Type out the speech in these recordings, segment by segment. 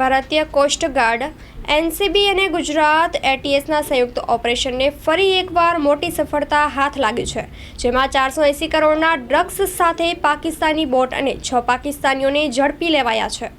ભારતીય coast guard NCB અને ગુજરાત એટીએસના સંયુક્ત ઓપરેશનને ફરી એકવાર મોટી સફળતા હાથ લાગી છે, જેમાં ચારસો એંસી કરોડના ડ્રગ્સ સાથે પાકિસ્તાની બોટ અને છ પાકિસ્તાનીઓને ઝડપી લેવાયા છે.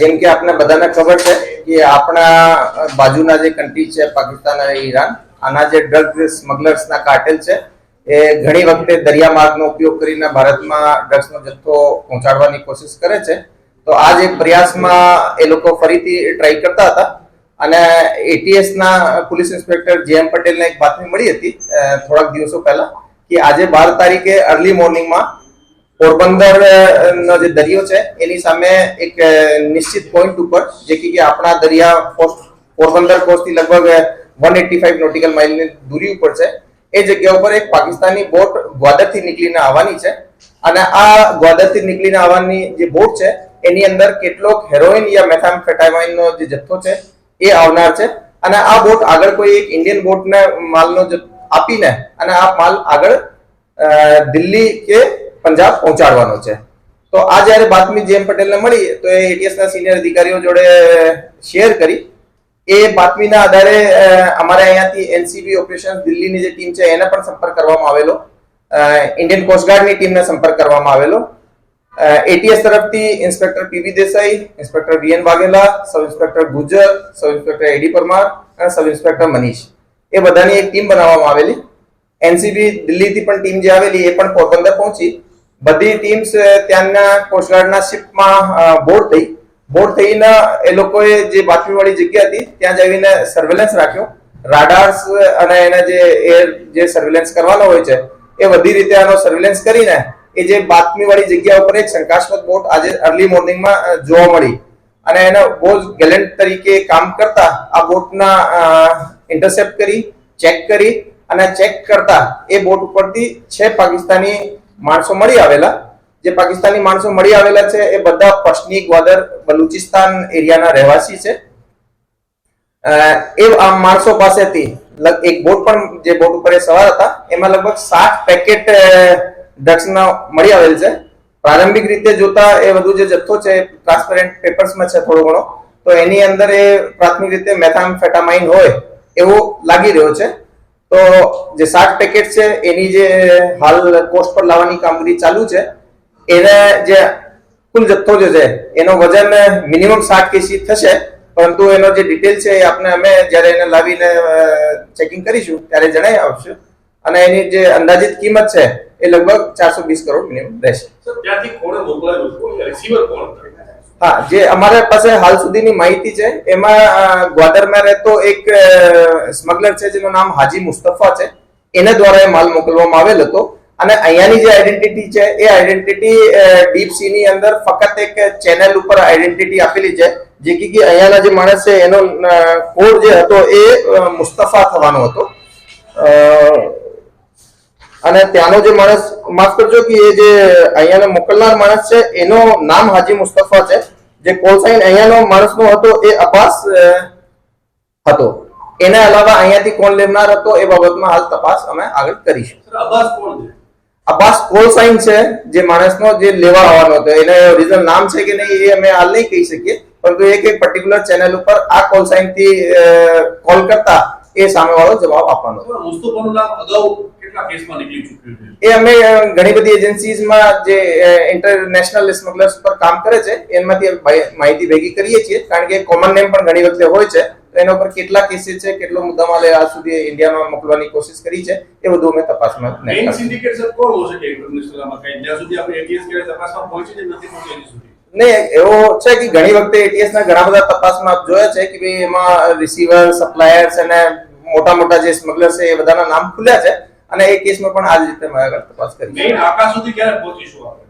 જેમ કે આપને બધાને ખબર છે કે આપણા બાજુના જે કન્ટ્રી છે પાકિસ્તાન અને ઈરાન, આના જે ડ્રગ સ્મગલર્સના કાર્ટેલ છે, એ ઘણી વખતે દરિયા માર્ગનો ઉપયોગ કરીને ભારતમાં ડ્રગ્સનો જથ્થો પહોંચાડવાની કોશિશ કરે છે. તો આ જે પ્રયાસમાં એ લોકો ફરીથી ટ્રાય કરતા હતા. અને એટીએસ ના પોલીસ ઇન્સ્પેક્ટર જે એમ પટેલને એક બાતમી મળી હતી થોડાક દિવસો પહેલા, કે આજે બાર તારીખે અર્લી મોર્નિંગમાં પોરબંદર નો જે દરિયો છે, એની સામે એક નિશ્ચિત પોઈન્ટ ઉપર, જે કે આપણા દરિયા કોસ્ટ પોરબંદર કોસ્ટથી લગભગ વન એટી ફાઈવ નોટિકલ માઇલની દૂરી ઉપર છે. એ જગ્યા ઉપર એક પાકિસ્તાની બોટ ગ્વાદરથી નીકળીને આવવાની છે. અને આ ગ્વાદરથી નીકળીને આવવાની જે બોટ છે એની અંદર કેટલોક હેરોઇન યા મેથામ્ફેટામાઇનનો જે જથ્થો છે, એ આવનાર છે. અને આ બોટ આગળ કોઈ એક ઇન્ડિયન બોટને માલનો જ આપીને અને આ માલ આગળ દિલ્હી કે પંજાબ પહોંચાડવાનો છે. તો આ જ્યારે બાતમી જેમ પટેલને મળી, તો એ એટીએસના સિનિયર અધિકારીઓ જોડે શેર કરી. એ બાતમીના આધારે અમારે અહીંયાથી એનસીબી ઓપરેશન દિલ્હીની જે ટીમ છે, એને પણ સંપર્ક કરવામાં આવેલો. ઇન્ડિયન કોસ્ટગાર્ડની ટીમને સંપર્ક કરવામાં આવેલો. એટીએસ તરફથી inspector PV Desai, inspector VN Vaghela, sub inspector Gujar sub inspector AD Parmar અને સબ ઇન્સ્પેક્ટર મનીષ. એ બધાની એક ટીમ બનાવવામાં આવેલી. એનસીબી દિલ્હીથી પણ ટીમ જે આવેલી એ પણ પોરબંદર પહોંચી. બધી ટીમ્સ ત્યાંના કોસ્ટગાર્ડના શિપમાં બોર્ડ થઈ. બોર્ડ થઈને એ લોકોએ જે બાતમીવાળી જગ્યા હતી, ત્યાં જઈને સર્વેલન્સ રાખ્યો. રાડાર્સ અને એના જે એર જે સર્વેલન્સ કરવાનો હોય છે, એ બધી રીતે આનો સર્વેલન્સ કરીને એ જે બાતમીવાળી જગ્યા ઉપર એક શંકાસ્પદ બોટ આજે અર્લી મોર્નિંગમાં જોવા મળી. અને એનો બહુ જ ગેલેન્ટ તરીકે કામ કરતા આ બોટના ઇન્ટરસેપ્ટ કરી ચેક કરી અને ચેક કરતા એ બોટ ઉપરથી છે પાકિસ્તાની માણસો મળી આવેલા. જે પાકિસ્તાની માણસો મળી આવેલા છે એ બધા પશ્ચિમી ગ્વાદર, બલુચિસ્તાન એરિયાના રહેવાસી છે. એ આ માણસો પાસેથી એક બોટ પણ જે બોટ ઉપર એ સવાર હતા, એમાં લગભગ સાત પેકેટ ડ્રગ્સના મળી આવેલ છે. પ્રારંભિક રીતે જોતા એ વધુ જે જથ્થો છે ટ્રાન્સપેરેન્ટ પેપર્સમાં છે થોડો ઘણો. તો એની અંદર એ પ્રાથમિક રીતે મેથામ્ફેટામાઇન હોય એવું લાગી રહ્યો છે. તો જે સાત પેકેટ છે, એની જે હાલ પોસ્ટ પર લાવવાની કામગીરી ચાલુ છે, એને જે કુલ જથ્થો જે છે, એનો વજન મિનિમમ સાત કેસી થશે. પરંતુ એનો જે ડિટેલ છે એ આપણે અમે જ્યારે એને લાવીને ચેકિંગ કરીશું, ત્યારે જણાવી આવશું. અને એની જે અંદાજિત કિંમત છે એ લગભગ ચારસો વીસ કરોડ મિનિમમ રહેશે. ત્યાંથી કોણે મોકલાયું કોણ રિસીવર કોણ હા જે અમારા પાસે હાલ સુધીની માહિતી છે એમાં ગ્વાદરમાં રહેતો એક સ્મગલર છે જેનું નામ હાજી મુસ્તફા છે. એના દ્વારા એ માલ મોકલવામાં આવેલ હતો. અને અહીંયાની જે આઈડેન્ટિટી છે એ આઈડેન્ટિટી ડીપ સી ની અંદર ફક્ત એક ચેનલ ઉપર આઈડેન્ટિટી આપેલી છે જે કે કે અહીંયાના જે માણસ છે એનો કોડ જે હતો એ મુસ્તફા થવાનો હતો. અને ત્યાંનો જે માણસ માફ કરજો કે એ જે અહીંયાનો મોકલનાર માણસ છે એનો નામ હાજી મુસ્તફા છે. જે કોલ સાઇન અહીંયાનો માણસનો હતો એ અબ્બાસ હતો. એના અલાવા અહીંયાથી કોણ લેનાર હતો એ બાબતમાં હાલ તપાસ અમે આગળ કરીશું. અપાસ અબ્બાસ કોણ છે? અબ્બાસ કોલ સાઇન છે જે માણસનો જે લેવા આવવાનો હતો. એને ઓરિજિનલ નામ છે કે નહીં એ અમે હાલ નહીં કહી શકીએ. પરંતુ એક એક પર્ટિક્યુલર ચેનલ ઉપર આ કોલ સાઇનથી કોલ કરતા એ સામેવાળો જવાબ આપવાનો મુસ્તફાનું નામ અગાઉ કેટલા કેસમાં નીકળી ચૂક્યું છે? એ અમે ઘણી બધી એજન્સીઝમાં જે ઇન્ટરનેશનલ સ્મગલર્સ પર કામ કરે છે એમાંથી માહિતી ભેગી કરીએ છીએ કારણ કે કોમન નેમ પણ ઘણી વખતે હોય છે. તો એના ઉપર કેટલા કેસીસ છે કેટલો મુદ્દામાલ એ આજ સુધી ઇન્ડિયામાં મોકલવાની કોશિશ કરી છે એ બધું અમે તપાસમાં મેઇન સિન્ડિકેટ સર કોણ હોઈ શકે ઇન્ટરનેશનલમાં કઈ? જ્યાં સુધી આપણે એટીએસ કે તપાસમાં પહોંચી જ નથી પહોંચી સુધી. ને એવો છે કે ઘણી વખતે એટીએસ ના ઘણા બધા તપાસમાં આપ જોયા છે કે ભાઈ એમાં રિસીવર સપ્લાયર્સ અને મોટા મોટા જે સ્મગલર છે એ બધાના નામ ખુલ્યા છે અને એ કેસમાં પણ આ જ રીતે મેં આગળ તપાસ કરી મેઇન આકાશ સુધી ક્યારે પહોંચીશું આપણે?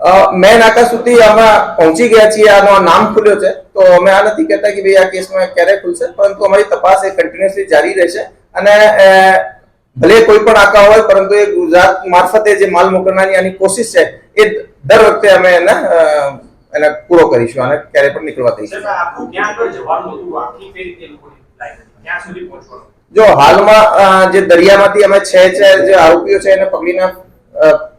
અ, આકાશ સુધી અમે પહોંચી ગયા છીએ આનો નામ ખુલ્યો છે. તો અમે આ નથી કહેતા કે ભાઈ આ કેસમાં ક્યારે ખુલશે પરંતુ અમારી તપાસ એ કન્ટિન્યુઅસલી જારી રહેશે. અને ભલે કોઈ પણ આકા હોય પરંતુ એ ગુજરાત મારફતે જે માલ મોકલવાની આની કોશિશ છે એ દર વખતે અમે એને એને પૂરો કરીશું અને ક્યારે પણ નીકળવા દઈશું. સુધી પહોંચવાનું. જો હાલમાં જે દરિયામાંથી અમે છે છે જે આરોપીઓ છે એને પકડીને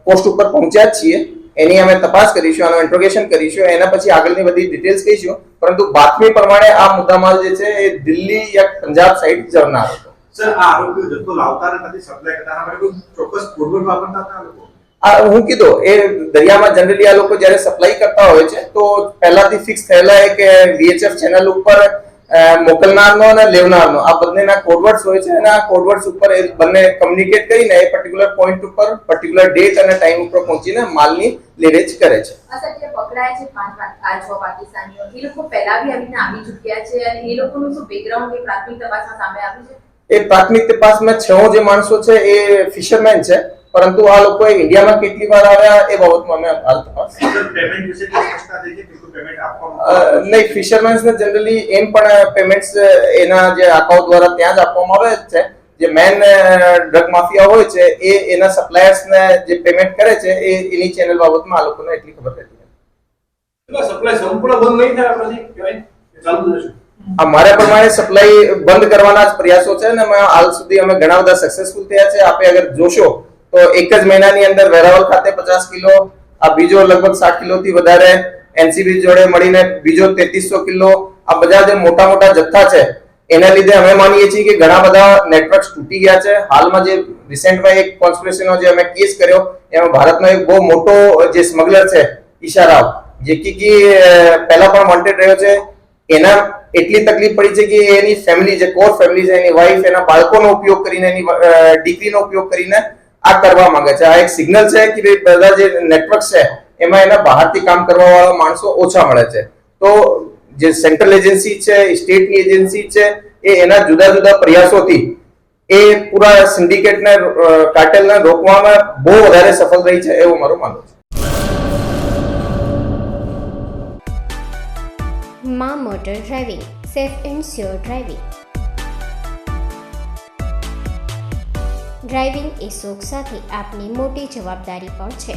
પોસ્ટ ઉપર પહોંચ્યા જ છીએ. એની અમે તપાસ કરીશું આનું ઇન્ટ્રોગેશન કરીશું. એના પછી આગળની બધી ડિટેલ્સ કહીશું. પરંતુ બાતમી પ્રમાણે આ મુદ્દામાલ જે છે એ દિલ્હી યા પંજાબ સાઈડ જનાર હતો. સર આ આરોપીઓ જથ્થો લાવતા અને સપ્લાય કરતા માટે કોઈ ચોક્કસ વાપરતા હતા આ લોકો? આ હું કીધો એ દરિયામાં જનરલી આ લોકો જ્યારે સપ્લાય કરતા હોય છે તો પહેલાથી ફિક્સ થયેલા એક વીએચએફ ચેનલ ઉપર મોકલનારનો અને લેવનારનો આ બંનેના કોડવર્ડ્સ હોય છે અને આ કોડવર્ડ્સ ઉપર એ બંને કમ્યુનિકેટ કરીને એ પર્ટિક્યુલર પોઈન્ટ ઉપર પર્ટિક્યુલર ડેટ અને ટાઈમ ઉપર પહોંચીને માલની લેવેચ કરે છે. જે છે પાંચ આ છ પાકિસ્તાનીઓ. એ લોકો પહેલા બી આવીને આવી ચૂક્યા છે અને એ લોકોનું શું બેકગ્રાઉન્ડ એ પ્રાથમિક તપાસમાં સામે આવ્યું છે? એ પ્રાથમિક તપાસમાં છ જે માણસો છે એ ફિશરમેન છે પરંતુ આ લોકો ઇન્ડિયામાં કેટલી વાર આવ્યા એ બાબતમાં અમે હાલ તપાસ પેમેન્ટ વિશે સ્પષ્ટતા થઈ પેમેન્ટ નહીં ફિશરમેન્સ ને જનરલી એમ પણ પેમેન્ટ્સ એના જે અકાઉન્ટ દ્વારા ત્યાં જ આપવામાં આવે જ છે. જે મેન ડ્રગ માફિયા હોય છે એ એના સપ્લાયર્સ ને જે પેમેન્ટ કરે છે એ એની ચેનલ બાબતમાં આ લોકોને એટલી ખબર રહેતી નથી. સપ્લાય સંપૂર્ણ બંધ નહીં થાય આપણાથી? ચાલુ રહેશે? આ પ્રમાણે સપ્લાય બંધ કરવાના જ પ્રયાસો છે અને હાલ સુધી અમે ઘણા બધા સક્સેસફુલ થયા છે. આપણે અગર જોશો તો એક જ મહિનાની અંદર વેરાવળ ખાતે પચાસ કિલો આ બીજો લગભગ સાત કિલોથી વધારે એનસીબી જોડે મળીને બીજો તેત્રીસો કિલો આ બધા જે મોટા મોટા જથ્થા છે, એના લીધે અમે માનીએ છીએ કે ઘણા બધા નેટવર્ક્સ તૂટી ગયા છે. હાલમાં જે રિસેન્ટમાં એક કોન્સ્પિરેસીનો જે અમે કેસ કર્યો, એમાં ભારતનો એક બહુ મોટો જે સ્મગલર છે, ઈશા રાવ, જે કે પહેલા પણ વોન્ટેડ રહ્યો છે. એના એટલી તકલીફ પડી છે કે એની ફેમિલી જે કોર ફેમિલી છે, એની વાઈફ એના બાળકોનો ઉપયોગ કરીને, એની ડિગ્રીનો ઉપયોગ કરીને આ કરવા માંગે છે. આ એક સિગ્નલ છે કે ભાઈ બધા જે નેટવર્ક છે એમાં એના બહારથી કામ કરવા વાળા માણસો ઓછા મળે છે. તો જે સેન્ટ્રલ એજન્સી છે સ્ટેટની એજન્સી છે, એ એના જુદા જુદા પ્રયાસોથી એ પૂરા સિન્ડિકેટને કાર્ટેલને રોકવામાં બહુ વધારે સફળ રહી છે એવું મારું માનવું છે. મા motor driving, safe and sure driving. Driving એ શોખ સાથે આપની મોટી જવાબદારી પણ છે.